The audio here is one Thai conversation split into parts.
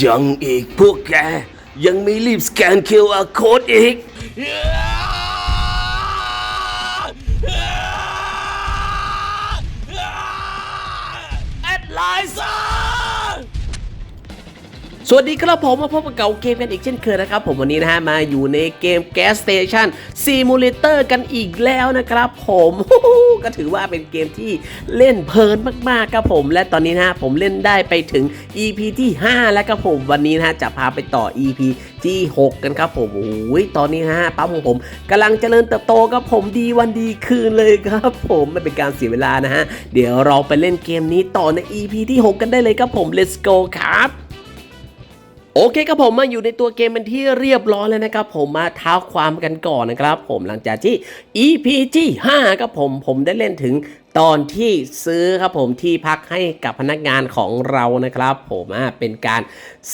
ยังอีกพวกแก ยังไม่รีบสแกน QR Code อีก วัสดีครับผมมาพบกับเก่าเกมกันอีกเช่นเคยนะครับ ผมวันนี้นะฮะมาอยู่ในเกม Gas Station Simulator กันอีกแล้วนะครับ ผมก็ถือว่าเป็นเกมที่เล่นเพลินมากๆครับผม และตอนนี้นะฮะผมเล่นได้ไปถึง EP ที่ 5 แล้วครับผมวันนี้นะฮะจะพาไปต่อ EP ที่ 6 กันครับผมโอ้ยตอนนี้นะฮะปั๊มของผมกำลังเจริญเติบโตครับผมดีวันดีคืนเลยครับผมไม่เป็นการเสียเวลานะฮะเดี๋ยวเราไปเล่นเกมนี้ต่อใน EP ที่ 6 กันได้เลยครับผม let's go ครับ โอเคครับผมมาอยู่ในตัวเกมเป็นที่เรียบร้อยแล้วนะครับผมมาเท้าความกันก่อนนะครับ ผมหลังจากที่ EP ที่5ครับผมผมได้เล่นถึง ตอนที่ซื้อครับผมที่พักให้กับพนักงานของเรานะครับ ผมอะเป็นการ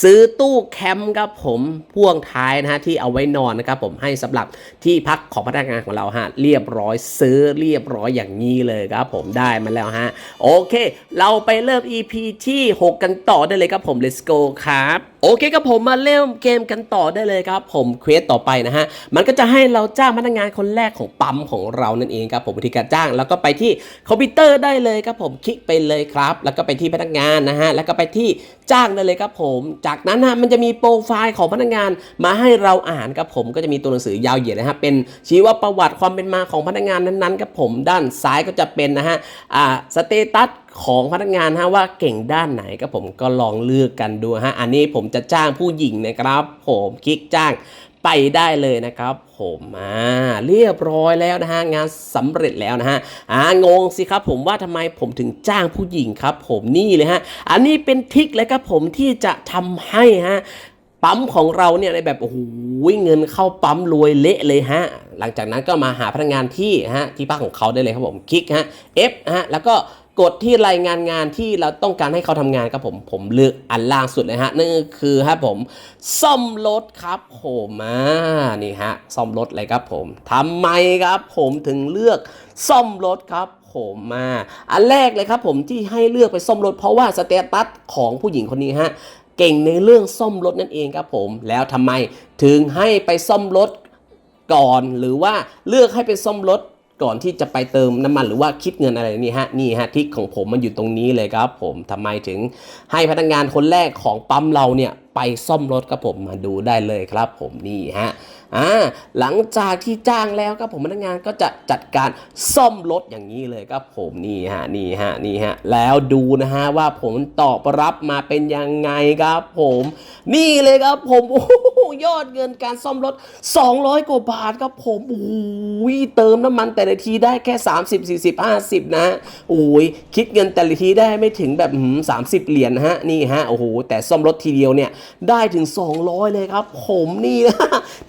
ซื้อตู้แคมป์ครับผมพ่วงท้ายนะฮะที่เอาไว้นอนนะครับผมให้สำหรับที่พักของพนักงานของเราฮะเรียบร้อยซื้อเรียบร้อยอย่างนี้เลยครับผมได้มาแล้วฮะโอเค เราไปเริ่ม EP ที่ 6 กันต่อได้เลยครับผม let's go ครับโอเคครับผมมาเล่นเกมกันต่อได้เลยครับ ผมเควสต่อไปนะฮะมันก็จะให้เราจ้างพนักงานคนแรกของปั๊มของเรานั่นเองครับผมวิธีการจ้างแล้วก็ไปที่คอมพิวเตอร์ได้เลยครับผมคลิกไปเลยครับ แล้วก็ไปที่พนักงานนะฮะแล้วก็ไปที่จ้างได้เลยครับผม จากนั้นนะมันจะมีโปรไฟล์ของพนักงานมาให้เราอ่านครับผมก็จะมีตัวหนังสือยาวเหยียดนะฮะเป็นชีวประวัติความเป็นมาของพนักงานนั้นๆครับผมด้านซ้ายก็จะเป็นนะฮะอ่าสเตตัสของพนักงานฮะว่าเก่งด้านไหนก็ผมก็ลองเลือกกันดูฮะอันนี้ผมจะจ้างผู้หญิงนะครับ ผมคลิกจ้างไปได้เลยนะครับ ผมอ่าเรียบร้อยแล้วนะฮะงานสำเร็จแล้วนะฮะอ่างงสิครับผมว่าทำไมผมถึงจ้างผู้หญิงครับ ผมนี่เลยฮะอันนี้เป็นทริคเลยครับผมที่จะทำให้ฮะปั๊มของเราเนี่ยในแบบโอ้โหเงินเข้าปั๊มรวยเละเลยฮะ หลังจากนั้นก็มาหาพนักงานที่ฮะที่พักของเขาได้เลยครับผมคลิกฮะ F ฮะแล้วก็ กดที่รายงานงานที่เราต้องการให้เขาทำงานครับผม ผมเลือกอันล่างสุดเลยฮะนั่นคือฮะผมซ่อมรถครับผมอ่านี่ฮะซ่อมรถเลยครับผมทำไมครับผมถึงเลือกซ่อมรถครับผมมาอันแรกเลยครับผมที่ให้เลือกไปซ่อมรถเพราะว่าสเตตัสของผู้หญิงคนนี้ฮะเก่งในเรื่องซ่อมรถนั่นเองครับผมแล้วทำไมถึงให้ไปซ่อมรถก่อนหรือว่าเลือกให้ไปซ่อมรถ ก่อนที่จะไปเติมน้ำมันหรือว่าคิดเงินอะไรนี่ฮะนี่ฮะทิกของผมมันอยู่ตรงนี้เลยครับ ผมทำไมถึงให้พนักงานคนแรกของปั๊มเราเนี่ยไปซ่อมรถครับผมมาดูได้เลยครับ ผมนี่ฮะ อ่าหลังจากที่จ้างแล้วครับผมพนักงานก็จะจัดการซ่อมรถอย่างนี้เลยครับผมนี่ฮะนี่ฮะนี่ฮะแล้วดูนะฮะว่าผลตอบรับมาเป็นยังไงครับผม นี่เลยครับผมโอ้โหยอดเงินการซ่อมรถ 200 กว่าบาทครับผมโอ้ยเติมน้ำมันแต่ละทีได้แค่ 30 40 50 นะโอ้ยคิดเงินแต่ละทีได้ไม่ถึงแบบหืม30เหรียญฮะนี่ฮะโอ้โหแต่ซ่อมรถทีเดียวเนี่ยได้ถึง 200 เลยครับ ผมนี่นะ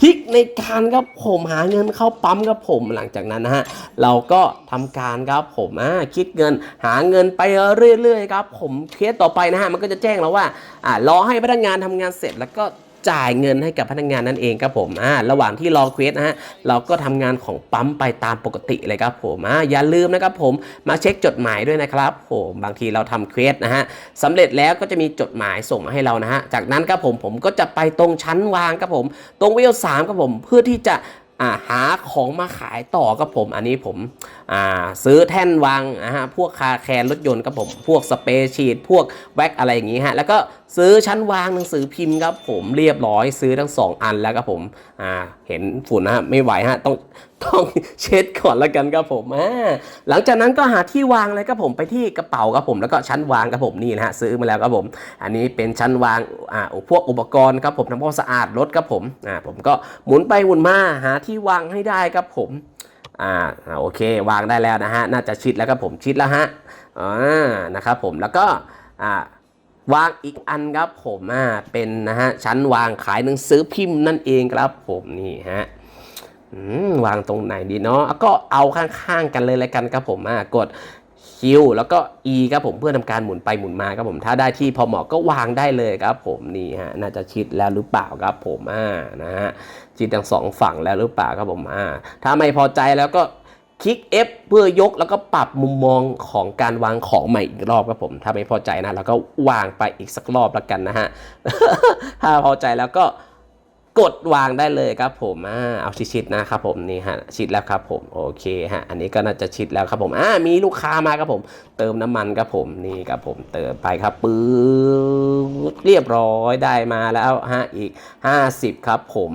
ทิกในการครับผมหาเงินเข้าปั๊มครับผมหลังจากนั้นนะฮะเราก็ทำการครับผมอ่าคิดเงินหาเงินไปเรื่อยๆครับผมเคสต่อไปนะฮะมันก็จะแจ้งแล้ว่าอ่ารอให้พนักงานทำงานเสร็จแล้วก็ จ่ายเงินให้กับพนักงานนั่นเองครับผมอ่าระหว่างที่รอเควสนะฮะเราก็ทำงานของปั๊มไปตามปกติเลยครับผมอ่าอย่าลืมนะครับผมมาเช็คจดหมายด้วยนะครับผมบางทีเราทำเควสนะฮะสำเร็จแล้วก็จะมีจดหมายส่งมาให้เรานะฮะจากนั้นครับผมผมก็จะไปตรงชั้นวางครับผม ตรงเวลสามครับผมเพื่อที่จะอ่าหาของมาขายต่อครับผม อันนี้ผมอ่าซื้อแท่นวางนะฮะพวกคาแคนรถยนต์ครับผม พวกสเปรย์ชีตพวกแว็กอะไรอย่างงี้ฮะ แล้วก็ ซื้อชั้นวางหนังสือพิมพ์ครับผมเรียบร้อยซื้อทั้งสองอันแล้วครับผมอ่าเห็นฝุ่นนะฮะไม่ไหวฮะต้องต้องเช็ดก่อนแล้วกันครับผมอ่าหลังจากนั้นก็หาที่วางเลยครับผมไปที่กระเป๋าครับผมแล้วก็ชั้นวางครับผมนี่นะฮะซื้อมาแล้วครับผม อันนี้เป็นชั้นวางอ่าพวกอุปกรณ์ครับผมทำความสะอาดรถครับผมอ่าผมก็หมุนไปหมุนมาหาที่วางให้ได้ครับผมอ่าโอเควางได้แล้วนะฮะน่าจะชิดแล้วครับผมชิดแล้วฮะอ่านะครับผมแล้วก็อ่า วางอีกอันครับผมอ่าเป็นนะฮะชั้นวางขายหนังสือพิมพ์นั่นเองครับผมนี่ฮะวางตรงไหนดีเนาะก็เอาข้างๆกันเลยแล้วกันครับผมอ่ากด Q แล้วก็ E ครับผมเพื่อทำการหมุนไปหมุนมาครับผมถ้าได้ที่พอเหมาะก็วางได้เลยครับผมนี่ฮะน่าจะชิดแล้วหรือเปล่าครับผมอ่านะฮะชิดทั้งสองฝั่งแล้วหรือเปล่าครับผมอ่าถ้าไม่พอใจแล้วก็ คลิก F เพื่อยกแล้วก็ปรับมุมมองของการวางของใหม่อีกรอบครับผม ถ้าไม่พอใจนะเราก็วางไปอีกสักรอบแล้วกันนะฮะ ถ้าพอใจแล้วก็กดวางได้เลยครับผมอ่าเอาชิดๆนะครับผมนี่ฮะชิดแล้วครับผมโอเคฮะอันนี้ก็น่าจะชิดแล้วครับผมอ่ามีลูกค้ามาครับผม เติมน้ำมันครับผมนี่ครับผมเติมไปครับปื๊ดเรียบร้อยได้มาแล้วฮะอีก 50 ครับผม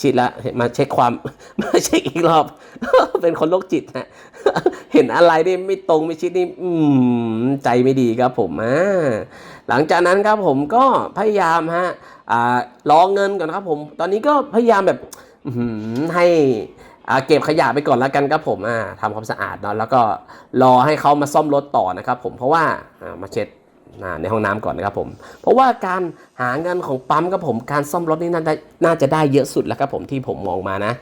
ชิดแล้วมาเช็คความมาเช็คอีกรอบ เป็นคนโรคจิตนะเห็นอะไรนี่ไม่ตรงไม่ชิดนี่อืมใจไม่ดีครับผมอ่าหลังจากนั้นครับผมก็พยายามฮะอ่ารอเงินก่อนครับผม ตอนนี้ก็พยายามแบบอื้อหือให้เก็บขยะไปก่อนแล้วกันครับผมอ่าทำความสะอาดเนาะแล้วก็รอให้เขามาซ่อมรถต่อนะครับผมเพราะว่ามาเช็ด ในห้องน้ำก่อนนะครับผม เพราะว่าการหาเงินของปั๊มครับผมการซ่อมรถนี่น่าจะน่าจะได้เยอะสุดแล้วครับผมที่ผมมองมานะ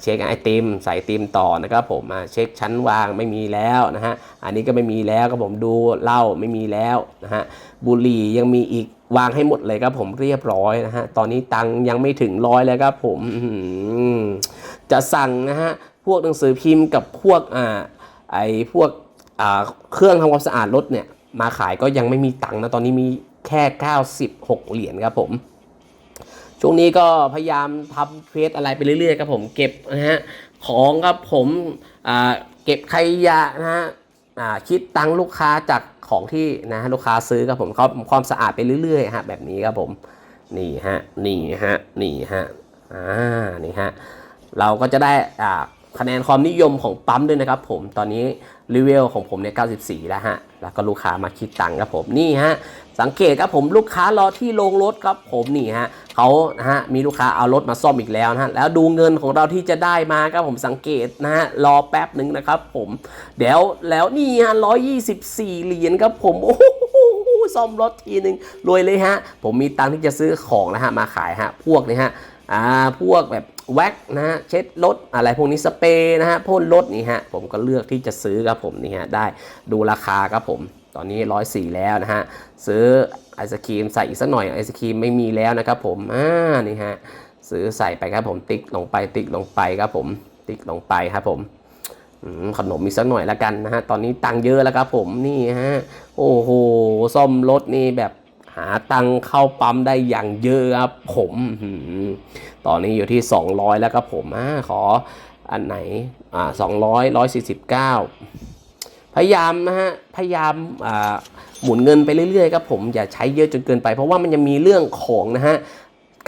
เช็คไอติมใส่ไอติมต่อนะครับผมเช็คชั้นวางไม่มีแล้วนะฮะอันนี้ก็ไม่มีแล้วครับผมดูเหล้าไม่มีแล้วนะฮะบุหรี่ยังมีอีกวางให้หมดเลยครับผมเรียบร้อยนะฮะตอนนี้ตังค์ยังไม่ถึงร้อยเลยครับผมจะสั่งนะฮะพวกหนังสือพิมพ์กับพวกอ่าไอพวกอ่าเครื่องทำความสะอาดรถเนี่ย มาขายก็ยังไม่มีตังค์นะตอนนี้มีแค่ 96 เหรียญครับผม ช่วงนี้ก็พยายามทำเควสอะไรไปเรื่อยๆครับผมเก็บนะฮะของครับผมเก็บขยะนะฮะคิดตังค์ลูกค้าจากของที่นะฮะลูกค้าซื้อครับผมเขาความสะอาดไปเรื่อยๆฮะแบบนี้ครับผมนี่ฮะนี่ฮะนี่ฮะอ่านี่ฮะเราก็จะได้อ่าคะแนนความนิยมของปั๊มด้วยนะครับผมตอนนี้ รีวิวของผมเนี่ย 94 แล้วฮะ แล้วก็ลูกค้ามาคิดตังค์ครับผม นี่ฮะ สังเกตครับผมลูกค้ารอที่โรงรถครับผมนี่ฮะเขานะฮะมีลูกค้าเอารถมาซ่อมอีกแล้วนะฮะ แล้วดูเงินของเราที่จะได้มาครับผมสังเกตนะฮะ รอแป๊บหนึ่งนะครับผม เดี๋ยวแล้วนี่ฮะร้อยยี่สิบสี่เหรียญครับผม โอ้โหซ่อมรถทีหนึ่งรวยเลยฮะ ผมมีตังค์ที่จะซื้อของนะฮะ มาขายฮะ พวกนี้ฮะ อ่าพวกแบบแว็กนะฮะเช็ดรถอะไรพวกนี้สเปรย์นะฮะพ่นรถนี่ฮะผมก็เลือกที่จะซื้อครับผมนี่ฮะได้ดูราคาครับผมตอนนี้ร้อยสี่แล้วนะฮะซื้อไอศครีมใส่อีกสักหน่อยไอศครีมไม่มีแล้วนะครับผมอ่านี่ฮะซื้อใส่ไปครับผมติ๊กลงไปติ๊กลงไปครับผมติ๊กลงไปครับผมขนมมีสักหน่อยล้วกันนะฮะตอนนี้ตังค์เยอะแล้วครับผมนี่ฮะโอ้โหซ่อมรถนี่แบบ หาตังเข้าปั๊มได้อย่างเยอะครับผม ตอนนี้อยู่ที่ 200 แล้วครับผมอ่าขออันไหนอ่า200 149พยายามนะฮะ พยายามอ่าหมุนเงินไปเรื่อยๆครับผมอย่าใช้เยอะจนเกินไป เพราะว่ามันยังมีเรื่องของนะฮะ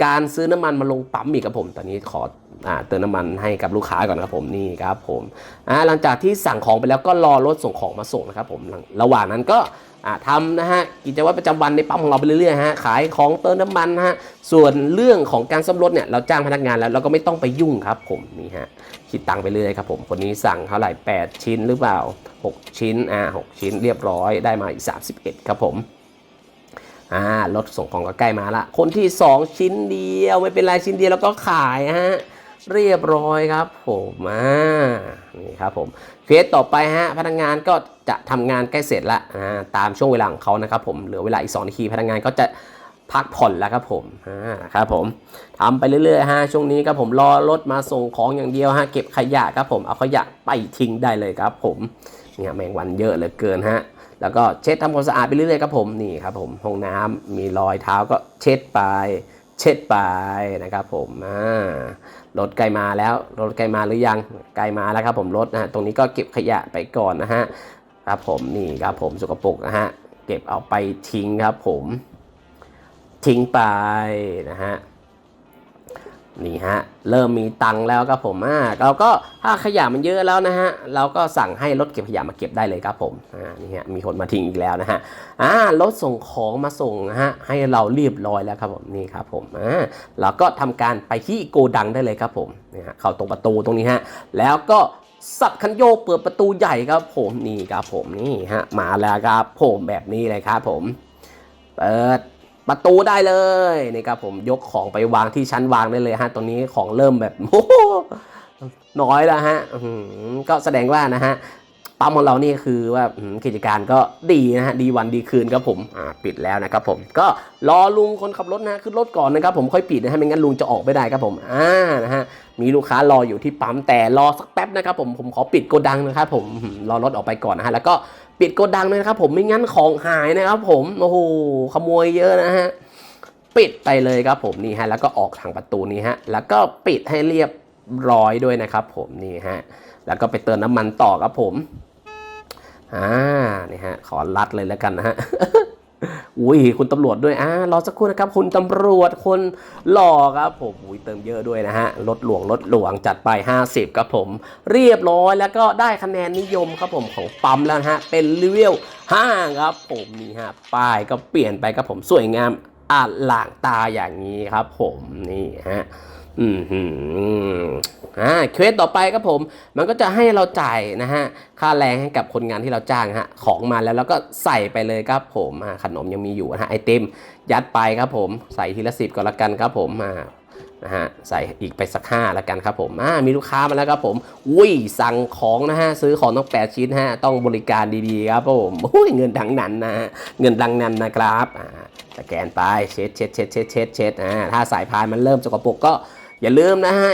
การซื้อน้ำมันมาลงปั๊มอีกครับผม ตอนนี้ขออาเติมน้ำมันให้กับลูกค้าก่อนครับผมนี่ครับผมอ่าหลังจากที่สั่งของไปแล้วก็รอรถส่งของมาส่งนะครับผมระหว่างนั้นก็ ทำนะฮะกิจวัตรประจำวันในปั๊มของเราไปเรื่อยๆฮะขายของเติมน้ำมันนะฮะส่วนเรื่องของการซ่อมรถเนี่ยเราจ้างพนักงานแล้วเราก็ไม่ต้องไปยุ่งครับผมนี่ฮะคิดตังค์ไปเรื่อยครับผมคนนี้สั่งเท่าไหร่ 8 ชิ้นหรือเปล่า 6 ชิ้นอ่า6ชิ้นเรียบร้อยได้มาอีก 31 ครับผมอ่ารถส่งของก็ใกล้มาละคนที่ 2 ชิ้นเดียวไม่เป็นไรชิ้นเดียวแล้วก็ขายฮะ เรียบร้อยครับผมอ่านี่ครับผมเฟสต่อไปฮะพนักงานก็จะทำงานใกล้เสร็จละอ่าตามช่วงเวลาของเขานะครับผมเหลือเวลาอีก2นาทีพนักงานก็จะพักผ่อนแล้วครับผมอ่าครับผมทำไปเรื่อยๆฮะช่วงนี้ครับผมรอรถมาส่งของอย่างเดียวฮะเก็บขยะครับผมเอาขยะไปทิ้งได้เลยครับผมเนี่ยแมงวันเยอะเหลือเกินฮะแล้วก็เช็ดทำความสะอาดไปเรื่อยๆครับผมนี่ครับผมห้องน้ำมีรอยเท้าก็เช็ดไป เช็ดไปนะครับผมรถใกล้มาแล้วรถใกล้มาหรือยังใกล้มาแล้วครับผมรถนะฮะตรงนี้ก็เก็บขยะไปก่อนนะฮะครับผมนี่ครับผมสกปรกนะฮะเก็บเอาไปทิ้งครับผมทิ้งไปนะฮะ นี่ฮะเริ่มมีตังแล้วครับผมอ่าเราก็ถ้าขยะมันเยอะแล้วนะฮะเราก็สั่งให้รถเก็บขยะมาเก็บได้เลยครับผมอ่านี่ฮะมีคนมาทิ้งอีกแล้วนะฮะอ่ารถส่งของมาส่งนะฮะให้เราเรียบร้อยแล้วครับผมนี่ครับผมอ่าเราก็ทำการไปที่โกดังได้เลยครับผมนี่ฮะเข้าตรงประตูตรงนี้ฮะแล้วก็สับคันโยกเปิดประตูใหญ่ครับผมนี่ครับผมนี่ฮะมาแล้วครับผมแบบนี้เลยครับผมเปิด ประตูได้เลยนี่ครับผมยกของไปวางที่ชั้นวางได้เลยฮะตรงนี้ของเริ่มแบบโอ้น้อยแล้วฮะก็แสดงว่านะฮะปั๊มของเรานี่คือว่ากิจการก็ดีนะฮะดีวันดีคืนครับผมปิดแล้วนะครับผมก็รอลุงคนขับรถนะขึ้นรถก่อนนะครับผมค่อยปิดนะฮะไม่งั้นลุงจะออกไม่ได้ครับผมอ่านะฮะมีลูกค้ารออยู่ที่ปั๊มแต่รอสักแป๊บนะครับผมผมขอปิดโกดังนะครับผมรอรถออกไปก่อนนะฮะแล้วก็ ปิดโกดังเลยนะครับผมไม่งั้นของหายนะครับผมโอ้โหขโมยเยอะนะฮะปิดไปเลยครับผมนี่ฮะแล้วก็ออกทางประตูนี้ฮะแล้วก็ปิดให้เรียบร้อยด้วยนะครับ ผมนี่ฮะแล้วก็ไปเติมน้ำมันต่อครับผมอ่านี่ฮะขอรัดเลยแล้วกันนะฮะ อุ้ยคุณตำรวจด้วยอ่ารอสักครู่นะครับ คุณตำรวจคนหล่อครับผมอุ้ยเติมเยอะด้วยนะฮะลดหลวงลดหลวงจัดไป 50ครับผม เรียบร้อยแล้วก็ได้คะแนนนิยมครับผมของปั๊มแล้วะฮะเป็นเลเวล5ครับผมนี่ฮะป้ายก็เปลี่ยนไปครับผมสวยงามอาหลางตาอย่างนี้ครับผมนี่ฮะอืม อ่าเควสต่อไปครับผม มันก็จะให้เราจ่ายนะฮะค่าแรงให้กับคนงานที่เราจ้างฮะของมาแล้วแล้วก็ใส่ไปเลยครับผมอ่าขนมยังมีอยู่นะฮะไอเต็มยัดไปครับผมใส่ทีละสิบก็แล้วกันครับผมอ่านะฮะใส่อีกไปสักห้าแล้วกันครับผมอ่ามีลูกค้ามาแล้วครับผมอุ้ยสั่งของนะฮะซื้อของต้องแปดชิ้นฮะต้องบริการดีๆครับผมอุ้ยเงินดังนั้นนะฮะเงินดังนั้นนะครับอ่าสแกนไปเช็ดเช็ดเช็ดเช็ดเช็ดเช็ดอ่าถ้าสายพานมันเริ่มสกปรกก็อย่าลืมนะฮะ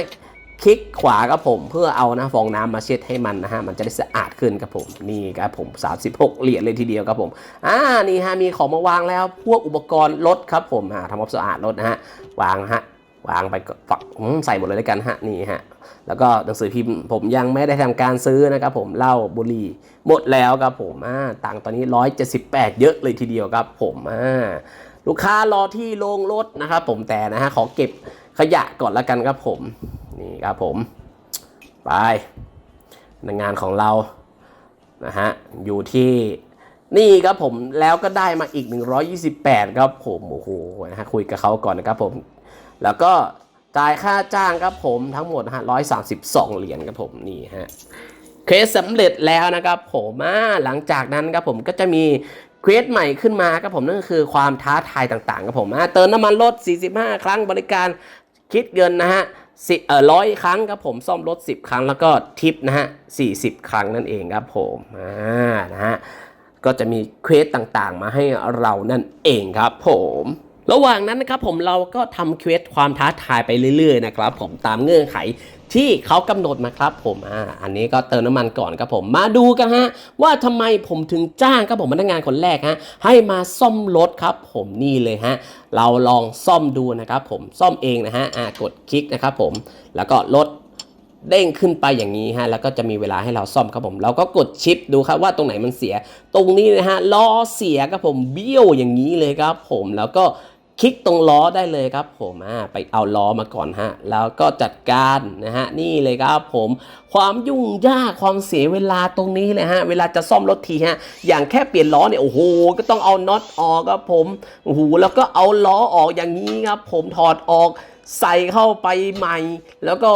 คลิกขวาครับผมเพื่อเอานะฟองน้ำมาเช็ดให้มันนะฮะมันจะได้สะอาดขึ้นครับผมนี่ครับผม 36 เหรียญเลยทีเดียวครับผมอ่านี่ฮะมีของมาวางแล้วพวกอุปกรณ์รถครับผมอ่าทำความสะอาดรถนะฮะวางฮะวางไปฝักใส่หมดเลยแล้วกันฮะนี่ฮะแล้วก็หนังสือพิมพ์ผมยังไม่ได้ทำการซื้อนะครับผมเหล้าบุหรี่หมดแล้วครับผมอ่าตังตอนนี้ 178 เยอะเลยทีเดียวครับผมอ่าลูกค้ารอที่โรงรถนะครับผมแต่นะฮะขอเก็บ ขยะก่อนละกันครับผม นี่ครับผม ไปพนักงานของเรานะฮะอยู่ที่นี่ครับผมแล้วก็ได้มาอีก 128 ครับผมโอ้โหนะฮะคุยกับเขาก่อนนะครับผม แล้วก็จ่ายค่าจ้างครับผมทั้งหมดฮะ132เหรียญครับผมนี่ฮะเคสสำเร็จแล้วนะครับผมอ่าหลังจากนั้นครับผมก็จะมีเควสใหม่ขึ้นมาครับผมนั่นก็คือความท้าทายต่างๆครับผมเติมน้ำมันรถ 45 ครั้งบริการ คิดเงินนะฮะสิเอ่อร้อยครั้งครับผมซ่อมรถ 10 ครั้งแล้วก็ทิปนะฮะ40 ครั้งนั่นเองครับผมอ่านะฮะก็จะมีเควสต่างๆ มาให้เรานั่นเองครับผมระหว่างนั้นนะครับผมเราก็ทำเควสความท้าทายไปเรื่อยๆนะครับผมตามเงื่อนไข ที่เขากำหนดมาครับผมอ่าอันนี้ก็เติมน้ำมันก่อนครับผมมาดูกันฮะว่าทำไมผมถึงจ้างครับผมพนักงานคนแรกฮะให้มาซ่อมรถครับผมนี่เลยฮะเราลองซ่อมดูนะครับผมซ่อมเองนะฮะอ่ากดคลิกนะครับผมแล้วก็ลดเด้งขึ้นไปอย่างนี้ฮะแล้วก็จะมีเวลาให้เราซ่อมครับผมเราก็กดชิปดูครับว่าตรงไหนมันเสีย ตรงนี้นะฮะล้อเสียครับผมเบี้ยวอย่างนี้เลยครับผมแล้วก็ คลิกตรงล้อได้เลยครับผมอ่าไปเอาล้อมาก่อนฮะ แล้วก็จัดการนะฮะนี่เลยครับผม ความยุ่งยากความเสียเวลาตรงนี้เลยฮะ เวลาจะซ่อมรถทีฮะ อย่างแค่เปลี่ยนล้อเนี่ยโอ้โหก็ต้องเอาน็อตออกครับผมโอ้โหแล้วก็เอาล้อออกอย่างนี้ครับผมถอดออกใส่เข้าไปใหม่ แล้วก็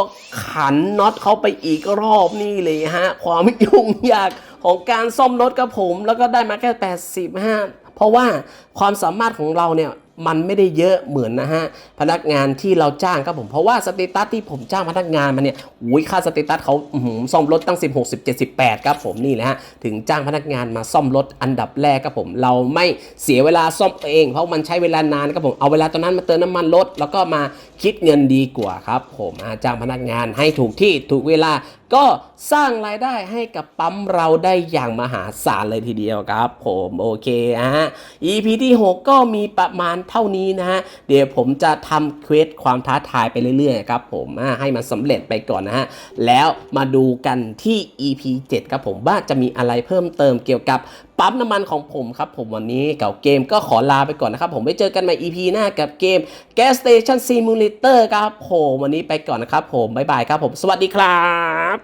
ขันน็อตเข้าไปอีกรอบนี่เลยฮะ ความยุ่งยากของการซ่อมรถกับผม แล้วก็ได้มาแค่80ฮะเพราะว่าความสามารถของเราเนี่ย มันไม่ได้เยอะเหมือนนะฮะพนักงานที่เราจ้างครับผมเพราะว่าสเตตัสที่ผมจ้างพนักงานมาเนี่ยอุ้ยค่าสเตตัสเขาซ่อมรถตั้ง 16 17 18ครับผมนี่แหละฮะถึงจ้างพนักงานมาซ่อมรถอันดับแรกครับผม เราไม่เสียเวลาซ่อมเอง เพราะมันใช้เวลานานครับผมเอาเวลาตอนนั้นมาเติมน้ำมันรถแล้วก็มาคิดเงินดีกว่าครับผมจ้างพนักงานให้ถูกที่ถูกเวลา ก็สร้างรายได้ให้กับปั๊มเราได้อย่างมหาศาลเลยทีเดียวครับผมโอเคฮะ EP ที่ 6 ก็มีประมาณเท่านี้นะฮะ เดี๋ยวผมจะทำเควสความท้าทายไปเรื่อยๆครับผมให้มันสำเร็จไปก่อนนะฮะ แล้วมาดูกันที่ EP 7 ครับผมว่าจะมีอะไรเพิ่มเติมเกี่ยวกับปั๊มน้ำมันของผมครับผมวันนี้เก่าเกมก็ขอลาไปก่อนนะครับ ผมไว้เจอกันใหม่ EP หน้ากับเกม Gas Station Simulator ครับผมวันนี้ไปก่อนนะครับผม บ๊ายบายครับผม สวัสดีครับ